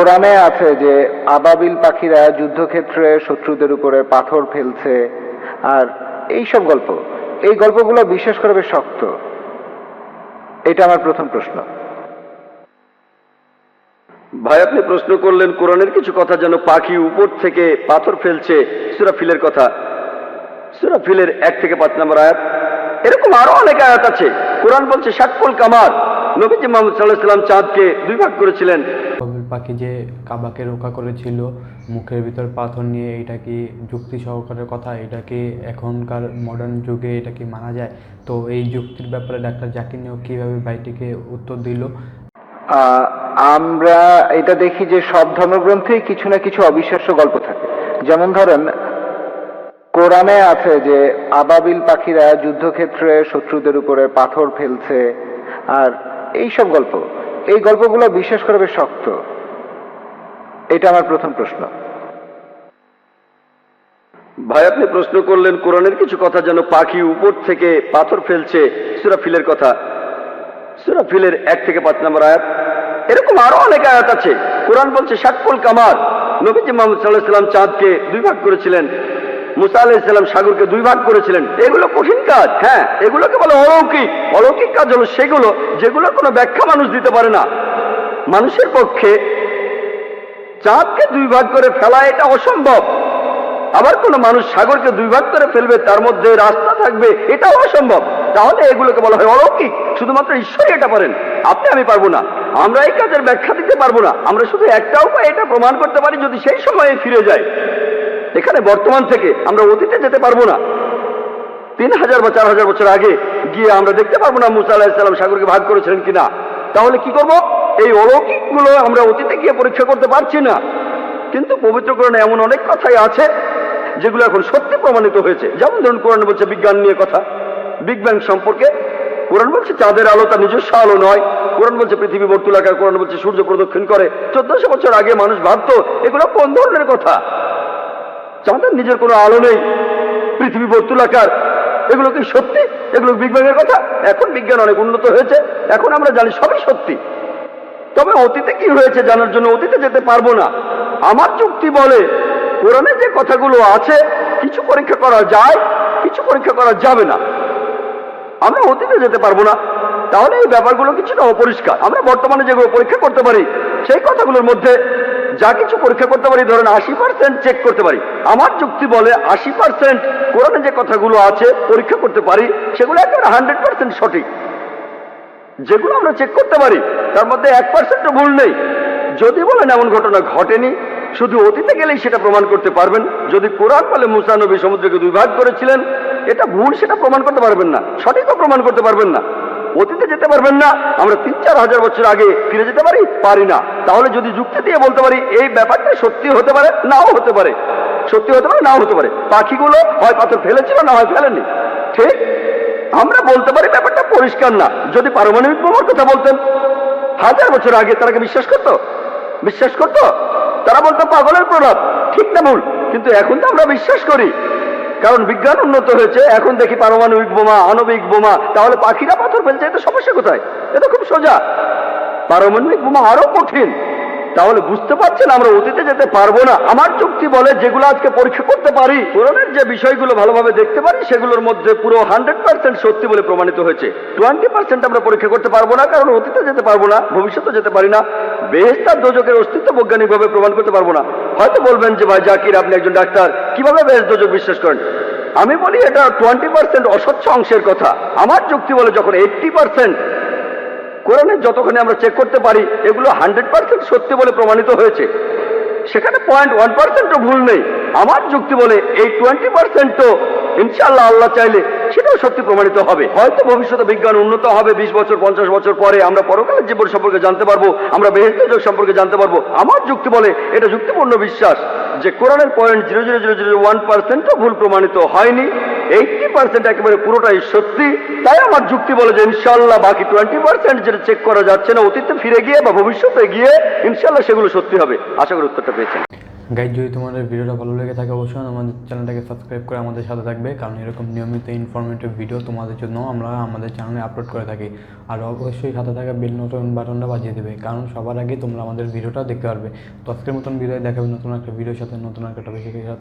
কোরআনে আছে যে আবাবিল পাখিরা যুদ্ধক্ষেত্রে শত্রুদের উপরে পাথর ফেলছে। আর এই সব গল্প, এই গল্পগুলো বিশ্বাস করা বেশ শক্ত। এটা আমার প্রথম প্রশ্ন। ভাই, আপনি প্রশ্ন করলেন, কোরআনের কিছু কথা যেন পাখি উপর থেকে পাথর ফেলছে সুরাফিলের কথা। সুরাফিলের এক থেকে পাঁচ নম্বর আয়াত। এরকম আরও অনেক আয়াত আছে। কোরআন বলছে শাকফুল কামার। নবীজি মোহাম্মদ সাল্লাহ সাল্লাম চাঁদকে দুই ভাগ করেছিলেন। কবির পাখি যে কাবাকে রক্ষা করেছিল মুখের ভিতর পাথর নিয়ে এটা কি যুক্তি সহকারের কথা? এটা কি এখনকার মডার্ন যুগে এটা কি মানা যায়? তো এই যুক্তির ব্যাপারে ডাক্তার জাকির নিয়োগ কীভাবে ভাইটিকে উত্তর দিল? আমরা এটা দেখি যে সব ধর্মগ্রন্থেই কিছু না কিছু অবিশ্বাস্য গল্প থাকে। যেমন ধরেন কোরআনে আছে যে আবাবিল পাখিরা যুদ্ধক্ষেত্রে শত্রুদের উপরে পাথর ফেলছে আর এই সব গল্প, এই গল্পগুলো বিশ্বাস করা বেশ শক্ত। এটা আমার প্রথম প্রশ্ন। ভাই, আপনি প্রশ্ন করলেন, কোরআনের কিছু কথা যেন পাখি উপর থেকে পাথর ফেলছে সুরাফিলের কথা। সুরাফিলের এক থেকে পাঁচ নম্বর আয়াত। এরকম আরও অনেক আয়াত আছে। কোরআন বলছে শাকফুল কামার নবীজি মোহাম্মদ সাল্লাহ সাল্লাম চাঁদকে দুই ভাগ করেছিলেন। মুসা আলাইসাল্লাম সাগরকে দুই ভাগ করেছিলেন। এগুলো কঠিন কাজ হ্যাঁ এগুলোকে বলে অলৌকিক। অলৌকিক কাজ হলো সেগুলো যেগুলো কোনো ব্যাখ্যা মানুষ দিতে পারে না। মানুষের পক্ষে চাঁদকে দুই ভাগ করে ফেলা এটা অসম্ভব। আবার কোন মানুষ সাগরকে দুই ভাগ করে ফেলবে, তার মধ্যে রাস্তা থাকবে, এটাও অসম্ভব। তাহলে এগুলোকে বলা হয় অলৌকিক। শুধুমাত্র ঈশ্বরই এটা পারেন। আপনি আমি পারব না। আমরা এই কাজের ব্যাখ্যা দিতে পারব না। আমরা শুধু একটা উপায় এটা প্রমাণ করতে পারি যদি সেই সময়ে ফিরে যায় এখানে বর্তমান থেকে আমরা অতীতে যেতে পারব না। তিন হাজার বা চার হাজার বছর আগে গিয়ে আমরা দেখতে পারব না মুসা আলাহিসাল্লাম সাগরকে ভাগ করেছিলেন কিনা। তাহলে কি করব? এই অলৌকিকগুলো আমরা অতীতে গিয়ে পরীক্ষা করতে পারছি না। কিন্তু পবিত্রকরণে এমন অনেক কথাই আছে, যেগুলো এখন সত্যি প্রমাণিত হয়েছে। যেমন ধরুন কোরআন বলছে বিজ্ঞান নিয়ে কথা। বিগ ব্যাং সম্পর্কে কোরআন বলছে চাঁদের আলো তার নিজস্ব আলো নয়। কোরআন বলছে পৃথিবী বর্তুলাকার, কোরআন বলছে সূর্য প্রদক্ষিণ করে। চোদ্দশো বছর আগে মানুষ ভাবতো, এগুলো কোন ধরনের কথা? চাঁদের নিজের কোনো আলো নেই। পৃথিবী বর্তুলাকার, এগুলো কি সত্যি? এগুলো বিজ্ঞানের কথা? এখন বিজ্ঞান অনেক উন্নত হয়েছে। এখন আমরা জানি সবই সত্যি। তবে অতীতে কি হয়েছে জানার জন্য অতীতে যেতে পারব না। আমার চুক্তি বলে, কোরআনে যে কথাগুলো আছে, কিছু পরীক্ষা করা যায়, কিছু পরীক্ষা করা যাবে না। আমরা অতীতে যেতে পারব না। তাহলে এই ব্যাপারগুলো কিছুটা অপরিষ্কার। আমরা বর্তমানে যেগুলো পরীক্ষা করতে পারি, সেই কথাগুলোর মধ্যে যা কিছু পরীক্ষা করতে পারি, ধরেন আশি পার্সেন্ট চেক করতে পারি। আমার যুক্তি বলে আশি পার্সেন্ট কোরআনে যে কথাগুলো আছে পরীক্ষা করতে পারি, সেগুলো একেবারে হান্ড্রেড পার্সেন্ট সঠিক। যেগুলো আমরা চেক করতে পারি, তার মধ্যে এক পার্সেন্টও ভুল নেই। যদি বলেন এমন ঘটনা ঘটেনি শুধু অতীতে গেলেই সেটা প্রমাণ করতে পারবেন। যদি কোরআন বলে মুসা নবী সমুদ্রকে দুই ভাগ করেছিলেন, এটা ভুল, সেটা প্রমাণ করতে পারবেন না। সঠিকও প্রমাণ করতে পারবেন না। অতীতে যেতে পারবেন না, আমরা তিন, চার হাজার বছর আগে ফিরে যেতে পারি? পারি না। তাহলে যদি যুক্তি দিয়ে বলতে পারি, এই ব্যাপারটা সত্যি হতে পারে? নাও হতে পারে। সত্যি হতে পারে, নাও হতে পারে। পাখিগুলো হয় পাথর ফেলেছিল, না হয় ফেলেনি। ঠিক? আমরা বলতে পারি ব্যাপারটা পরিষ্কার না। যদি পারমাণবিক বোমার কথা বলতেন, হাজার বছর আগে তারা বিশ্বাস করতো? বিশ্বাস করতো? তারা বলতো পাগলের প্রলাপ। ঠিক না ভুল, কিন্তু এখন তো আমরা বিশ্বাস করি। কারণ বিজ্ঞান উন্নত হয়েছে, এখন দেখি পারমাণবিক বোমা, আণবিক বোমা, তাহলে পাখিরা পাথর ফেলছে এটা সমস্যা কোথায়? এটা খুব সোজা। পারমাণবিক বোমা আরও কঠিন। তাহলে বুঝতে পারছেন আমরা অতীতে যেতে পারব না। আমার চুক্তি বলে যেগুলো আজকে পরীক্ষা করতে পারি কোরআনের যে বিষয়গুলো ভালোভাবে দেখতে পারি, সেগুলোর মধ্যে পুরো হান্ড্রেড পার্সেন্ট সত্যি বলে প্রমাণিত হয়েছে। টোয়েন্টি পার্সেন্ট আমরা পরীক্ষা করতে পারব না, কারণ অতীতে যেতে পারব না ভবিষ্যতে যেতে পারি না। বেহেস্তার দোজকের অস্তিত্ব বৈজ্ঞানিকভাবে প্রমাণ করতে পারব না। হয়তো বলবেন যে, ভাই জাকির, আপনি একজন ডাক্তার, কীভাবে বেহেস্ত দোজক বিশ্বাস করেন? আমি বলি এটা টোয়েন্টি পার্সেন্ট অস্বচ্ছ অংশের কথা। আমার চুক্তি বলে যখন এইটটি পার্সেন্ট কোরআনের যতখানি আমরা চেক করতে পারি, এগুলো হান্ড্রেড পার্সেন্ট সত্যি বলে প্রমাণিত হয়েছে। সেখানে পয়েন্ট ওয়ান পার্সেন্টও ভুল নেই। আমার যুক্তি বলে এই টোয়েন্টি পার্সেন্টও ইনশাল্লাহ আল্লাহ চাইলে সেটাও সত্যি প্রমাণিত হবে। হয়তো ভবিষ্যতে বিজ্ঞান উন্নত হবে, বিশ বছর, পঞ্চাশ বছর পরে আমরা পরকালের জীবন সম্পর্কে জানতে পারব, আমরা বেহেস্ত যোগ সম্পর্কে জানতে পারব। আমার যুক্তি বলে এটা যুক্তিপূর্ণ বিশ্বাস যে কোরআনের point zero zero zero zero one পার্সেন্টও ভুল প্রমাণিত হয়নি। এইটটি পার্সেন্ট একেবারে পুরোটাই সত্যি। তাই আমার যুক্তি বলে যে ইনশাল্লাহ বাকি টোয়েন্টি পার্সেন্ট যেটা চেক করা যাচ্ছে না, অতীতে ফিরে গিয়ে বা ভবিষ্যতে গিয়ে ইনশাল্লাহ সেগুলো সত্যি হবে। আশা করি উত্তরটা পেয়েছেন। গাইজ যদি তোমাদের ভিডিওটা ভালো লেগে থাকে অবশ্যই আমাদের চ্যানেলটাকে সাবস্ক্রাইব করে আমাদের সাথে থাকবে, কারণ এরকম নিয়মিত ইনফরমেটিভ ভিডিও তোমাদের জন্য আমরা আমাদের চ্যানেলে আপলোড করে থাকি। আর অবশ্যই সাথে থাকা বেল নতুন বাটনটা বাজিয়ে দেবে, কারণ সবার আগে তোমরা আমাদের ভিডিওটা দেখতে পারবে। তো আজকের মতন ভিডিও দেখাবে নতুন একটা ভিডিওর সাথে, নতুন একটা টপিকের সাথে।